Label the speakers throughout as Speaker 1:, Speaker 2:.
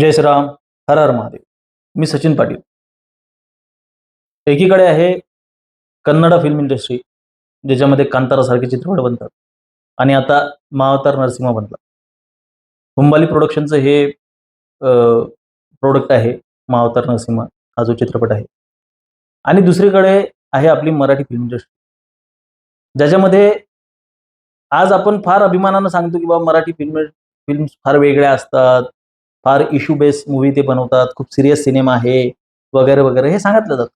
Speaker 1: जय श्रीराम हर हर महादेव. मी सचिन पाटील. एकीकडे आहे Kannada film industry ज्याच्यामध्ये कांतारासारखे चित्रपट बनतात. आणि आता मावतार नरसिंहा बनला. हुंबाली प्रोडक्शनचं हे प्रोडक्ट आहे मावतार नरसिंहा हा जो चित्रपट आहे. आणि दुसरीकडे आहे आपली मराठी फिल्म इंडस्ट्री ज्याच्यामध्ये आज आपण फार अभिमानानं सांगतो की बाबा मराठी फिल्म फिल्म फार वेगळ्या असतात. फार इश्यू बेस मूवी ते बनवतात खूप सिरियस सिनेमा आहे वगैरे वगैरे हे सांगितलं जातं.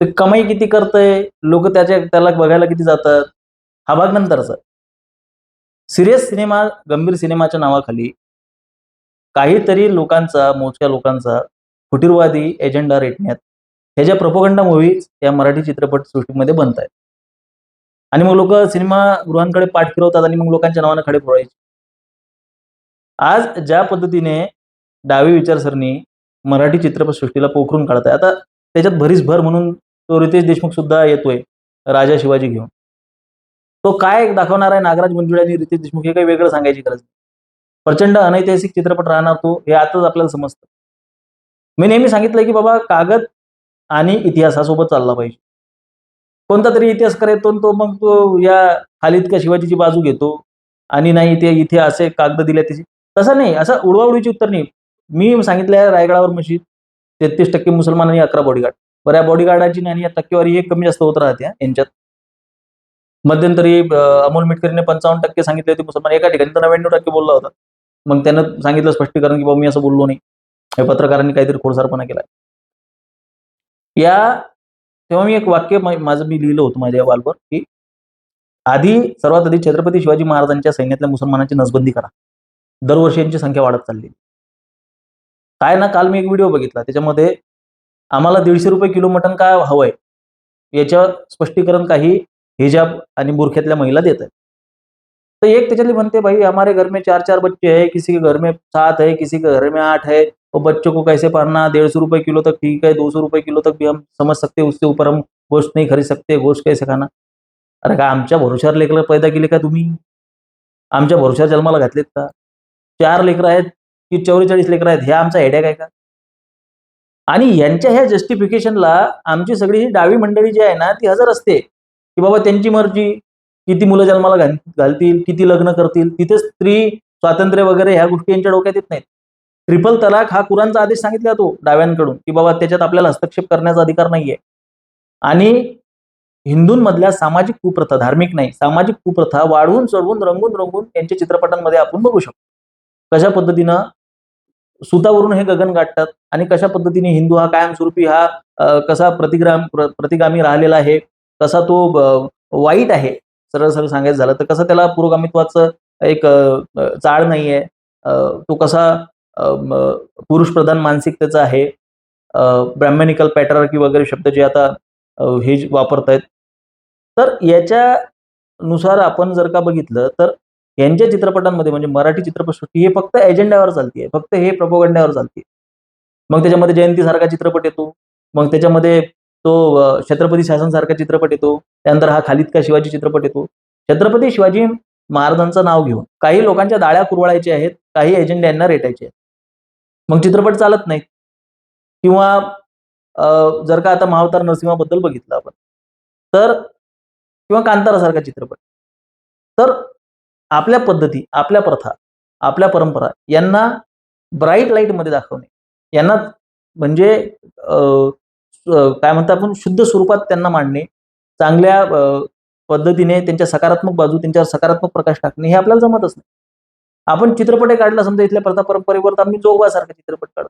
Speaker 1: ते कमाई किती करतंय लोक त्याच्या त्याला बघायला किती जातात हा भाग नंतरचा. सिरियस सिनेमा गंभीर सिनेमाच्या नावाखाली काहीतरी लोकांचा मोजक्या लोकांचा फुटीरवादी एजेंडा रेटण्यात हे ज्या प्रपोगंडा मूव्हीज या मराठी चित्रपट सृष्टीमध्ये बनत आहेत आणि मग लोक सिनेमागृहांकडे पाठ फिरवतात आणि मग लोकांच्या नावानं खडे फोडायचे. आज ज्या पद्धतीने डावी विचारसरणी मराठी चित्रपटसृष्टीला पोखरून काढत आहे आता त्याच्यात भरीस भर म्हणून तो रितेश देशमुख सुद्धा येतोय राजा शिवाजी घेऊन. तो काय दाखवणार आहे नागराज मंजुळे आणि रितेश देशमुख हे काही वेगळं सांगायची गरज नाही. प्रचंड अनैतिहासिक चित्रपट राहणार तो हे आताच आपल्याला समजतं. मी नेहमी सांगितलंय की बाबा कागद आणि इतिहासासोबत चालला पाहिजे. कोणता तरी इतिहासकार येतो तो मग तो या खालीद का शिवाजीची बाजू घेतो आणि नाही ते इथे असे कागद दिले त्याची. तसं नाही असं उडवाउडीची उत्तर नाही. मी सांगितलं रायगडावर मशीद तेहतीस टक्के मुसलमान आणि अकरा बॉडीगार्ड बऱ्या या बॉडीगार्डाची आणि या टक्केवारी एक कमी जास्त होत राहते यांच्यात. मध्यंतरी अमोल मिटकरीने पंचावन्न टक्के सांगितले होते मुसलमान एका ठिकाणी तर नव्याण्णव टक्के बोलला होता. मग त्यानं सांगितलं स्पष्टीकरण की बाबा मी असं बोललो नाही. हे पत्रकारांनी काहीतरी खोडसारपणा केला या तेव्हा मी एक वाक्य माझं मी लिहिलं होतं माझ्या वालवर की आधी सर्वात आधी छत्रपती शिवाजी महाराजांच्या सैन्यातल्या मुसलमानांची नसबंदी करा. दरवर्षी यांची संख्या वाढत चालली. काय ना काल मी एक व्हिडिओ बघितला त्याच्यामध्ये आम्हाला दीडशे रुपये किलो मटण काय हवंय? याच्यावर स्पष्टीकरण काही हिजाब आणि बुरख्यातल्या महिला देत आहेत. तर एक त्याच्यातली म्हणते भाई हमारे घर में चार चार बच्चे हैं किसी के घर में सात है किसी के घर में आठ है वो बच्चों को कैसे पढ़ना डेढ़ सौ रुपये किलो तक ठीक है दो सौ रुपये किलो तक भी हम समझ सकते हैं उससे ऊपर हम गोश्त नहीं खरीद सकते गोश्त कैसे खाना? अरे का आमच्या भरोशावर लेकर पैदा केले का तुम्ही? आमच्या भरोशावर जन्माला घातलेत का? चार लेकरं आहेत की चौवेचाळीस लेकरं आहेत हे आमचा हेड्याक आहे का? आणि यांच्या ह्या जस्टिफिकेशनला आमची सगळी ही डावी मंडळी जी आहे ना ती हजर असते. की बाबा त्यांची मर्जी किती मुलं जन्माला घाल घालतील किती लग्न करतील तिथे स्त्री स्वातंत्र्य वगैरे ह्या गोष्टी यांच्या डोक्यात येत नाहीत. ट्रिपल तलाक हा कुरांचा आदेश सांगितला तो डाव्यांकडून की बाबा त्याच्यात आपल्याला हस्तक्षेप करण्याचा अधिकार नाहीये. आणि हिंदूंमधल्या सामाजिक कुप्रथा धार्मिक नाही सामाजिक कुप्रथा वाढवून चढवून रंगून रंगून यांच्या चित्रपटांमध्ये आपण बघू शकतो. कशा पद्धतीनं सुतावरून हे गगन गाठतात आणि कशा पद्धतीने हिंदू हा कायमस्वरूपी हा कसा प्रतिग्राम प्र- प्रतिगामी राहिलेला आहे कसा तो वाईट आहे सरळ सरळ सांगायचं झालं तर कसं त्याला पुरोगामित्वाचं एक चाळ नाहीये तो कसा पुरुष प्रधान मानसिकतेचा आहे ब्रॅह्मनिकल पॅटर्की वगैरे शब्द जे आता हे जे वापरतायत. तर याच्यानुसार आपण जर का बघितलं तर यांच्या चित्रपटांमध्ये म्हणजे मराठी चित्रपटसृष्टी हे फक्त एजेंड्यावर चालते फक्त हे प्रपोगंड्यावर चालते मग त्याच्यामध्ये जयंतीसारखा चित्रपट येतो. मग त्याच्यामध्ये तो छत्रपती छत्रपती शासनसारखा चित्रपट येतो. त्यानंतर हा खालिद का शिवाजी चित्रपट येतो. छत्रपती शिवाजी महाराजांचं नाव घेऊन काही लोकांच्या दाळ्या कुरवाळायच्या आहेत काही एजेंड्यांना रेटायचे आहेत. मग चित्रपट चालत नाहीत. किंवा जर का आता महावतार नरसिंहाबद्दल बघितलं आपण तर किंवा कांतारासारखा चित्रपट. तर आपल्या पद्धती आपल्या प्रथा आपल्या परंपरा यांना ब्राईट लाईटमध्ये दाखवणे. यांना म्हणजे काय म्हणतात आपण शुद्ध स्वरूपात त्यांना मांडणे चांगल्या पद्धतीने त्यांच्या सकारात्मक बाजू त्यांच्यावर सकारात्मक प्रकाश टाकणे हे आपल्याला जमतच नाही. आपण चित्रपट काढला समजा इथल्या प्रथा परंपरेवर तर आम्ही जोगबासारखे चित्रपट काढतो.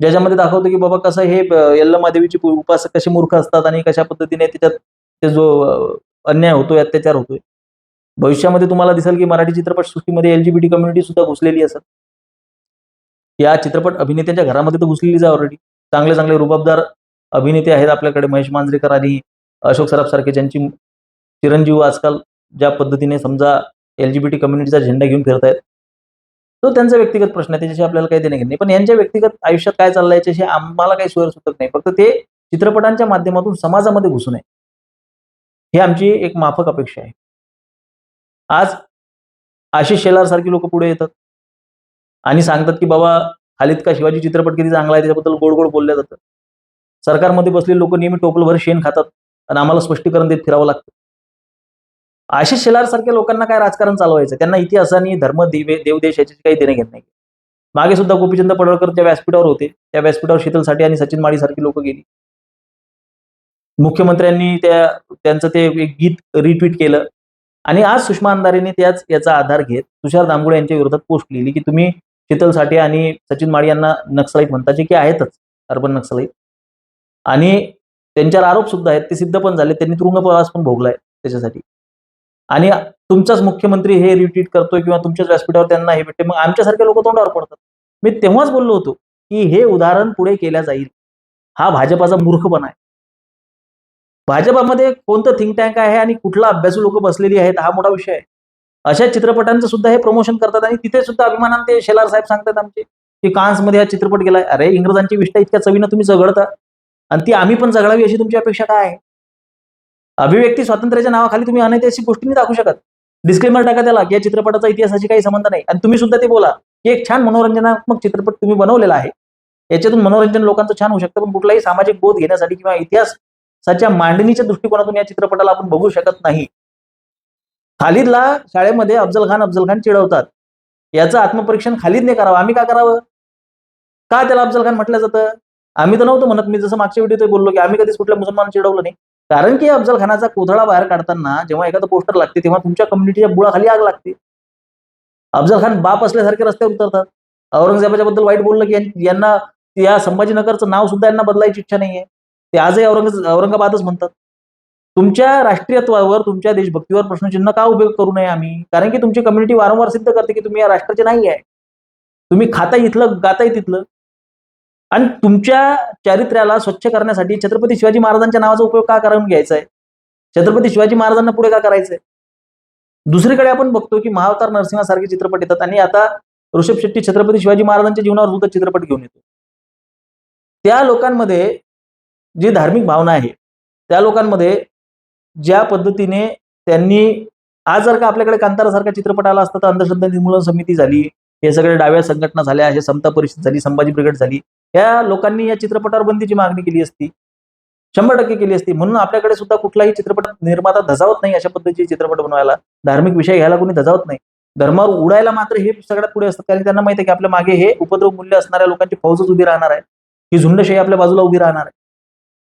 Speaker 1: ज्याच्यामध्ये दाखवतो की बाबा कसं हे अ, यल्लमादेवीचे उपास उपासक कसे मूर्ख असतात आणि कशा पद्धतीने त्याच्यात ते जो अन्याय होतोय अत्याचार होतोय. भविष्यामध्ये तुम्हाला दिसेल की मराठी चित्रपट सृष्टीमध्ये एलजीबीटी कम्युनिटी सुद्धा घुसलेली असत या चित्रपट अभिनेत्यांच्या घरामध्ये तर घुसलेलीच आहे ऑलरेडी चांगले चांगले रुबाबदार अभिनेते आहेत आपल्याकडे महेश मांजरेकर आणि अशोक सराफ सारखे ज्यांची चिरंजीव आजकाल ज्या पद्धतीने समजा एलजीबीटी कम्युनिटीचा झेंडा घेऊन फिरतायत. तो त्यांचा व्यक्तिगत प्रश्न आहे त्याच्याशी आपल्याला काही देणे घेणे नाही. पण यांच्या व्यक्तिगत आयुष्यात काय चाललंय याच्याशी आम्हाला काही सोयर सुचत नाही. फक्त ते चित्रपटांच्या माध्यमातून समाजामध्ये घुसू नये ही आमची एक माफक अपेक्षा आहे. आज आशिष शेलार सारखी लोक पुढे येतात. आणि सांगतात की बाबा खालीद का शिवाजी चित्रपट किती चांगला आहे त्याच्याबद्दल गोड गोड बोलले जातं. सरकारमध्ये बसलेले लोक नेहमी टोपलभर शेण खातात आणि आम्हाला स्पष्टीकरण देत फिरावं लागतं. आशिष शेलार सारख्या लोकांना काय राजकारण चालवायचं? त्यांना इतिहासाने धर्म देवे देवदेश याची काही देणे घेत नाही. मागे सुद्धा गोपीचंद पडळकर त्या व्यासपीठावर होते. त्या व्यासपीठावर शीतल आणि सचिन माळी सारखी लोक गेली. मुख्यमंत्र्यांनी त्या त्यांचं ते एक गीत रिट्विट केलं. आणि आज सुषमा अंधारेने त्याच याचा आधार घेत तुषार दामगुडे यांच्या विरोधात पोस्ट लिहिली की तुम्ही शीतल साठे आणि सचिन माळी यांना नक्सलाईट म्हणता जे की आहेतच अर्बन नक्सलाईट आणि त्यांच्यावर आरोप सुद्धा आहेत ते सिद्ध पण झाले त्यांनी तुरुंगप्रवास पण भोगलाय त्याच्यासाठी. आणि तुमचाच मुख्यमंत्री हे रिट्वीट करतोय किंवा तुमच्याच व्यासपीठावर त्यांना हे भेटते मग आमच्यासारखे लोक तोंडावर पडतात. मी तेव्हाच बोललो होतो की हे उदाहरण पुढे केल्या जाईल. हा भाजपाचा मूर्खपणा आहे. भाजपामध्ये कोणतं थिंक टँक आहे आणि कुठला अभ्यासू लोक बसलेली आहेत हा मोठा विषय आहे. अशा चित्रपटांचं सुद्धा हे प्रमोशन करतात आणि तिथे सुद्धा अभिमानानं ते शेलार साहेब सांगतात आमचे की कान्समध्ये हा चित्रपट गेलाय. अरे इंग्रजांची विष्ठा इतक्या चवीनं तुम्ही झगडता. आणि ती आम्ही पण झगडावी अशी तुमची अपेक्षा काय आहे? अभिव्यक्ती स्वातंत्र्याच्या नावाखाली तुम्ही अनैतिहासिक गोष्टी नाही दाखवू शकत. डिस्क्लेमर टाका त्याला की या चित्रपटाचा इतिहासाशी काही संबंध नाही. आणि तुम्ही सुद्धा ते बोला की एक छान मनोरंजनात्मक चित्रपट तुम्ही बनवलेला आहे. याच्यातून मनोरंजन लोकांचं छान होऊ शकतं पण कुठलाही सामाजिक बोध घेण्यासाठी किंवा इतिहास इतिहासाच्या मांडणीच्या दृष्टिकोनातून या चित्रपटाला आपण बघू शकत नाही. खालिदला शाळेमध्ये अफजल खान अफजल खान चिडवतात. याचं आत्मपरीक्षण खालिदने करावं. आम्ही का करावं? का त्याला अफजल खान म्हटलं जातं? आम्ही तर नव्हतं म्हणत. मी जसं मागच्या व्हिडिओ बोललो की आम्ही कधीच कुठल्या मुसलमान चिडवलं नाही. कारण की अफजल खानाचा कोथळा बाहेर काढताना जेव्हा एखादं पोस्टर लागते तेव्हा तुमच्या कम्युनिटीच्या बुळाखाली आग लागते. अफजल खान बाप असल्यासारखे रस्त्यावर उतरतात. औरंगजेबाच्या बद्दल वाईट बोललं की यांना या संभाजीनगरचं नाव सुद्धा यांना बदलायची इच्छा नाहीये. ते आजही औरंग औरंगाबादच म्हणतात. तुमच्या राष्ट्रीयत्वावर तुमच्या देशभक्तीवर प्रश्नचिन्ह का उभे करू नये आम्ही? कारण की तुमची कम्युनिटी वारंवार सिद्ध करते की तुम्ही या राष्ट्राचे नाही आहे. तुम्ही खाता इथलं गाताय तिथलं. आणि तुमच्या चारित्र्याला स्वच्छ करण्यासाठी छत्रपती शिवाजी महाराजांच्या नावाचा उपयोग का करून घ्यायचा आहे छत्रपती शिवाजी महाराजांना पुढे का करायचंय? दुसरीकडे आपण बघतो की महावतार नरसिंहासारखे चित्रपट येतात आणि आता ऋषभ शेट्टी छत्रपती शिवाजी महाराजांच्या जीवनावर सुद्धा चित्रपट घेऊन येतो. त्या लोकांमध्ये जी धार्मिक भावना आहे त्या लोकांमध्ये ज्या पद्धतीने त्यांनी आज जर का आपल्याकडे कांतारासारखा चित्रपट आला असता तर अंधश्रद्धा निर्मूलन समिती झाली हे सगळे डाव्या संघटना झाल्या हे समता परिषद झाली संभाजी ब्रिगेड झाली या लोकांनी या चित्रपटावर बंदीची मागणी केली असती शंभर टक्के केली असती. म्हणून आपल्याकडे सुद्धा कुठलाही चित्रपट निर्माता धजावत नाही अशा पद्धतीचे चित्रपट बनवायला धार्मिक विषय घ्यायला कोणी धजावत नाही. धर्मावर उडायला मात्र हे सगळ्यात पुढे असतात कारण त्यांना माहिती आहे की आपल्या मागे हे उपद्रव मूल्य असणाऱ्या लोकांची फौजच उभी राहणार आहे. ही झुंडशाही आपल्या बाजूला उभी राहणार आहे.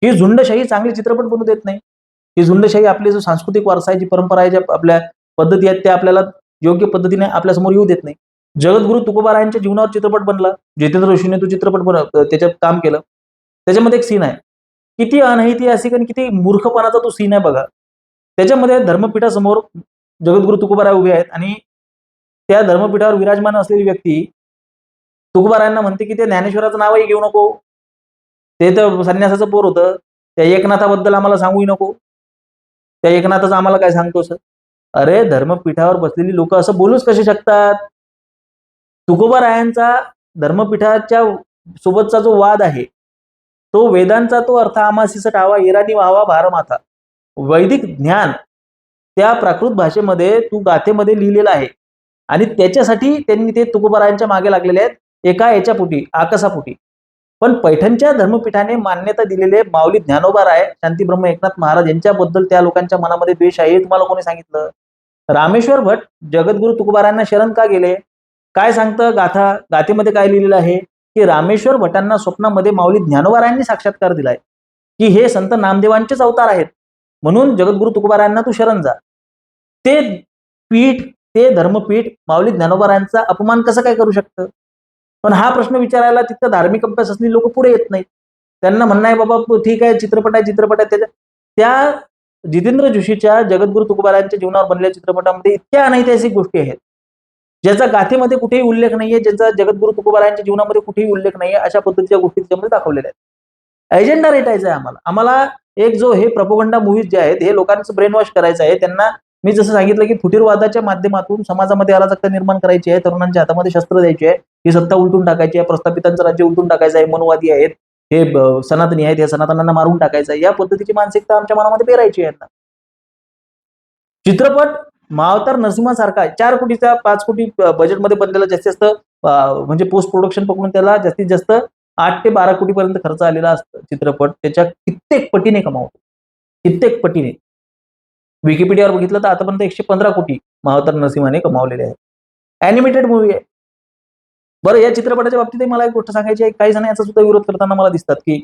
Speaker 1: ही झुंडशाही चांगले चित्रपट बनू देत नाही. ही झुंडशाही आपली जो सांस्कृतिक वारसा आहे जी परंपरा आहे ज्या आपल्या पद्धती आहेत त्या आपल्याला योग्य पद्धतीने आपल्यासमोर येऊ देत नाही. जगद्गुरु तुकोबारायांच्या जीवनावर चित्रपट बनला जितेंद्र जोशीने तो चित्रपट बन त्याच्यात काम केलं. त्याच्यामध्ये एक सीन आहे. किती अनैतिहासिक आणि किती मूर्खपणाचा तो सीन आहे बघा. त्याच्यामध्ये धर्मपीठासमोर जगद्गुरु तुकोबाराय उभे आहेत आणि त्या धर्मपीठावर विराजमान असलेली व्यक्ती तुकोबारायांना म्हणते की ते ज्ञानेश्वराचं नावही घेऊ नको. ते तर संन्यासाचं पोर होतं. त्या एकनाथाबद्दल आम्हाला सांगूही नको. त्या एकनाथाचं आम्हाला काय सांगतो सर अरे धर्मपीठावर बसलेली लोक असं बोलूच कसे शकतात? तुकोबारायांचा धर्मपीठाच्या सोबतचा जो वाद आहे तो वेदांचा तो अर्थ आमासीस टावा इराणी व्हावा भारमाथा. वैदिक ज्ञान त्या प्राकृत भाषेमध्ये तू गाथेमध्ये लिहिलेलं आहे. आणि त्याच्यासाठी त्यांनी ते तुकोबारायांच्या मागे लागलेले आहेत. एका याच्या पोटी पण पैठणच्या धर्मपीठाने मान्यता दिलेले माऊली ज्ञानोबा राय शांती ब्रह्म एकनाथ महाराज यांच्याबद्दल त्या लोकांच्या मनामध्ये द्वेष आहे हे तुम्हाला कोणी सांगितलं? रामेश्वर भट जगद्गुरु तुकोबारायांना शरण का गेले? काय सांगतं गाथा गाथेमध्ये काय लिहिलेलं आहे? की रामेश्वर भटांना स्वप्नामध्ये माऊली ज्ञानोबारायांनी साक्षात्कार दिलाय. की हे संत नामदेवांचेच अवतार आहेत. म्हणून जगद्गुरु तुकोबारायांना तू शरण जा. ते पीठ ते धर्मपीठ माऊली ज्ञानोबारायांचा अपमान कसं काय करू शकतं? पण हा प्रश्न विचारायला तिथं धार्मिक अभ्यास असलेली लोक पुढे येत नाहीत. त्यांना म्हणणं आहे बाबा ठीक आहे चित्रपट आहे चित्रपट आहे. त्याच्या त्या जितेंद्र जोशीच्या जगद्गुरु तुकोबारायांच्या जीवनावर बनलेल्या चित्रपटामध्ये इतक्या अनैतिहासिक गोष्टी आहेत. ज्याचा गाथेमध्ये कुठेही उल्लेख नाहीये ज्याचा जगद्गुरु तुकोबारायांच्या जीवनामध्ये कुठेही उल्लेख नाहीये अशा पद्धतीच्या गोष्टी त्याच्यामध्ये दाखवलेल्या आहेत. एजेंडा रेटायचा आहे आम्हाला. आम्हाला एक जो हे प्रपोगंडा मूवीज जे आहेत हे लोकांचं ब्रेन वॉश करायचं आहे त्यांना मी जसं सांगितलं की फुटीरवादाच्या माध्यमातून समाजामध्ये अराजकता निर्माण करायची आहे तरुणांच्या हातामध्ये शस्त्र द्यायची आहे ही सत्ता उलटून टाकायची आहे प्रस्थापितांचं राज्य उलटून टाकायचं आहे मनवादी आहेत हे सनातनी आहेत या सनातनांना मारून टाकायचं आहे या पद्धतीची मानसिकता आमच्या मनामध्ये पेरायची आहे चित्रपट मावतार नरसिंहासारखा चार कोटीचा पाच कोटी बजेटमध्ये बनलेला जास्तीत जास्त म्हणजे पोस्ट प्रोडक्शन पकडून त्याला जास्तीत जास्त आठ ते बारा कोटीपर्यंत खर्च आलेला असतो चित्रपट त्याच्या कित्येक पटीने कमावतो. कित्येक पटीने. विकिपीडियावर बघितलं तर आतापर्यंत एकशे पंधरा कोटी महावतर नरसिंहाने कमावलेले आहेत. अॅनिमेटेड मूवी आहे. बरं या चित्रपटाच्या बाबतीतही मला एक गोष्ट सांगायची आहे. काही जण याचा सुद्धा विरोध करताना मला दिसतात की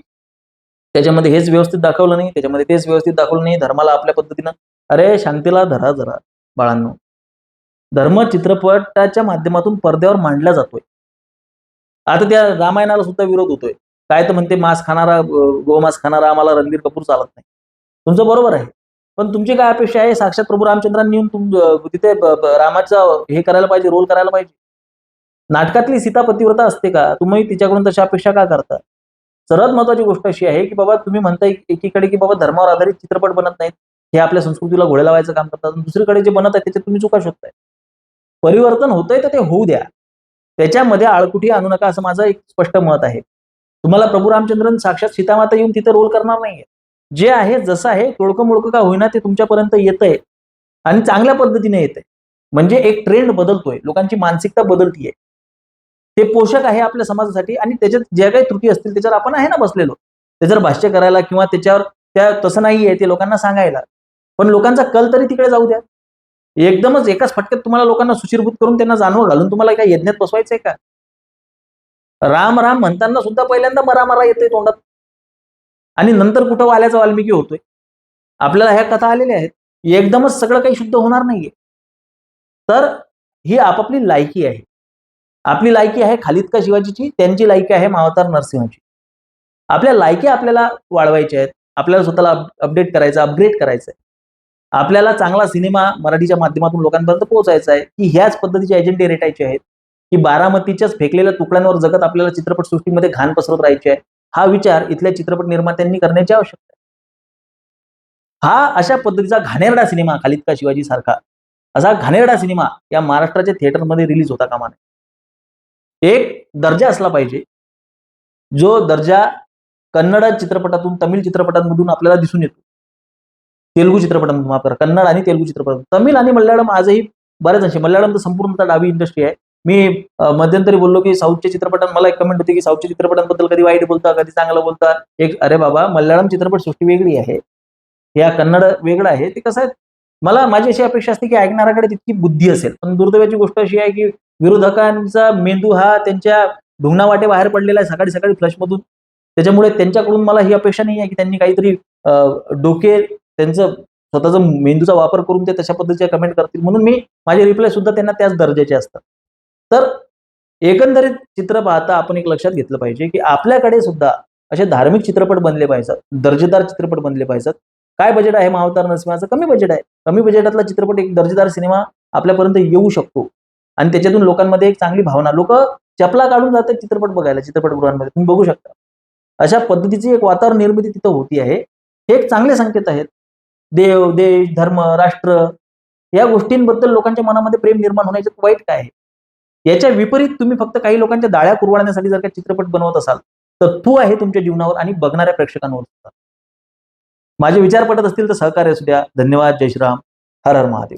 Speaker 1: त्याच्यामध्ये हेच व्यवस्थित दाखवलं नाही त्याच्यामध्ये तेच व्यवस्थित दाखवलं नाही. धर्माला आपल्या पद्धतीनं अरे शांतीला धरा जरा बाळांनो. धर्म चित्रपटाच्या माध्यमातून पडद्यावर मांडला जातोय. आता त्या रामायणाला सुद्धा विरोध होतोय. काय तर म्हणते मांस खाणारा गोमांस खाणारा आम्हाला रणबीर कपूर चालत नाही. तुमचं बरोबर आहे. पण तुमची काय अपेक्षा आहे? साक्षात प्रभू रामचंद्रांनी येऊन तुम तिथे रामाचा हे करायला पाहिजे रोल करायला पाहिजे. नाटकातली सीता पतिव्रता असते का? तुम्ही तिच्याकडून तशा अपेक्षा का करता? सर्वात महत्वाची गोष्ट अशी आहे की बाबा तुम्ही म्हणताय एकीकडे की बाबा धर्मावर आधारित चित्रपट बनत नाहीत हे आपल्या संस्कृतीला घोडे लावायचं काम करतात. दुसरीकडे जे बनत आहे त्याच्यात तुम्ही चुका शोधताय. परिवर्तन होतंय तर ते होऊ द्या. त्याच्यामध्ये आळकुठी आणू नका असं माझं एक स्पष्ट मत आहे. तुम्हाला प्रभू रामचंद्रन साक्षात सीतामाता येऊन तिथे रोल करणार नाहीये. जे आहे जसं आहे तोडकं मोडकं का होईना ते तुमच्यापर्यंत येतंय आणि चांगल्या पद्धतीने येतंय. म्हणजे एक ट्रेंड बदलतोय. लोकांची मानसिकता बदलतीये. ते पोषक आहे आपल्या समाजासाठी आणि त्याच्यात ज्या काही त्रुटी असतील त्याच्यावर आपण आहे ना बसलेलो. त्याच्यावर भाष्य करायला किंवा त्याच्यावर त्या तसं नाही आहे ते लोकांना सांगायला. पण लोकांचा कल तरी तिकडे जाऊ द्या. एकदमच एकाच फटक्यात तुम्हाला लोकांना सुशीरभूत करून त्यांना जाणवं घालून तुम्हाला काय यज्ञात बसवायचंय का? राम राम म्हणताना सुद्धा पहिल्यांदा मरा मरा येते तोंडात. आणि नंतर कुठं वाल्याचा वाल्मिकी होतोय? आपल्याला ह्या कथा आलेल्या आहेत. एकदमच सगळं काही शुद्ध होणार नाहीये. तर ही आपापली लायकी आहे. आपली लायकी आहे खालिदका शिवाजीची? त्यांची लायकी आहे मावतार नरसिंहाची. आपल्या लायकी आपल्याला वाढवायच्या आहेत. आपल्याला स्वतःला अपडेट करायचं अपग्रेड करायचं आहे आपल्याला चांगला सिनेमा मराठीच्या माध्यमातून लोकांपर्यंत पोहोचायचा आहे. की ह्याच पद्धतीचे एजेंडे रेटायचे आहेत. की बारामतीच्याच फेकलेल्या तुकड्यांवर जगत आपल्याला चित्रपटसृष्टीमध्ये घाण पसरत राहायचे आहे. हा विचार इथल्या चित्रपट निर्मात्यांनी करण्याची आवश्यकता आहे. हा अशा पद्धतीचा घाणेरडा सिनेमा खालिद का शिवाजी सारखा असा घाणेरडा सिनेमा या महाराष्ट्राच्या थिएटरमध्ये रिलीज होता कामा नये. एक दर्जा असला पाहिजे जो दर्जा कन्नड चित्रपटातून तमिळ चित्रपटांमधून आपल्याला दिसून येतो. तेलुगू चित्रपटांमधून माफ करा कन्नड आणि तेलुगू चित्रपट तमिळ आणि मल्याळम आजही बऱ्याच अंशी मल्याळम तर संपूर्ण डावी इंडस्ट्री आहे. मी मध्यंतरी बोललो की साऊथच्या चित्रपटात मला एक कमेंट होती की साऊथच्या चित्रपटांबद्दल कधी वाईट बोलता कधी चांगलं बोलता? एक अरे बाबा मल्याळम चित्रपट सृष्टी वेगळी आहे. या कन्नड वेगळं आहे. ते कसं आहे मला माझी अशी अपेक्षा असते की ऐकणाऱ्याकडे तितकी बुद्धी असेल. पण दुर्दैवाची गोष्ट अशी आहे की विरोधकांचा मेंदू हा त्यांच्या ढुंगणावाटे बाहेर पडलेला आहे सकाळी सकाळी फ्लशमधून. त्याच्यामुळे त्यांच्याकडून मला ही अपेक्षा नाही आहे की त्यांनी काहीतरी डोके त्यांचं स्वतःचा मेंदूचा वापर करून ते तशा पद्धतीच्या कमेंट करतील. म्हणून मी माझे रिप्लाय सुद्धा त्यांना त्याच दर्जाचे असतात. तर एकंदरीत चित्र पाहता आपण एक लक्षात घेतलं पाहिजे की आपल्याकडे सुद्धा असे धार्मिक चित्रपट बनले पाहिजेत दर्जेदार चित्रपट बनले पाहिजेत. काय बजेट आहे महावतार नरसिंहाचं? कमी बजेट आहे. कमी बजेटातला चित्रपट एक दर्जेदार सिनेमा आपल्यापर्यंत येऊ शकतो. आणि त्याच्यातून लोकांमध्ये एक चांगली भावना लोक चपला काढून जातात चित्रपट बघायला चित्रपटगृहांमध्ये. तुम्ही बघू शकता. अशा पद्धतीची एक वातावरण निर्मिती तिथं होती आहे. हे एक चांगले संकेत आहेत. देव देश धर्म राष्ट्र या गोष्टींबद्दल लोकांच्या मनामध्ये प्रेम निर्माण होण्याचं वाईट काय आहे? याच्या विपरीत तुम्ही फक्त काही लोकांच्या डाळ्या कुरवाडण्यासाठी जर का चित्रपट बनवत असाल तर तू आहे तुमच्या जीवनावर आणि बघणाऱ्या प्रेक्षकांवर सुद्धा माझे विचार पटत असतील तर सहकार्य असू द्या. धन्यवाद. जय श्रीराम. हर हर महादेव.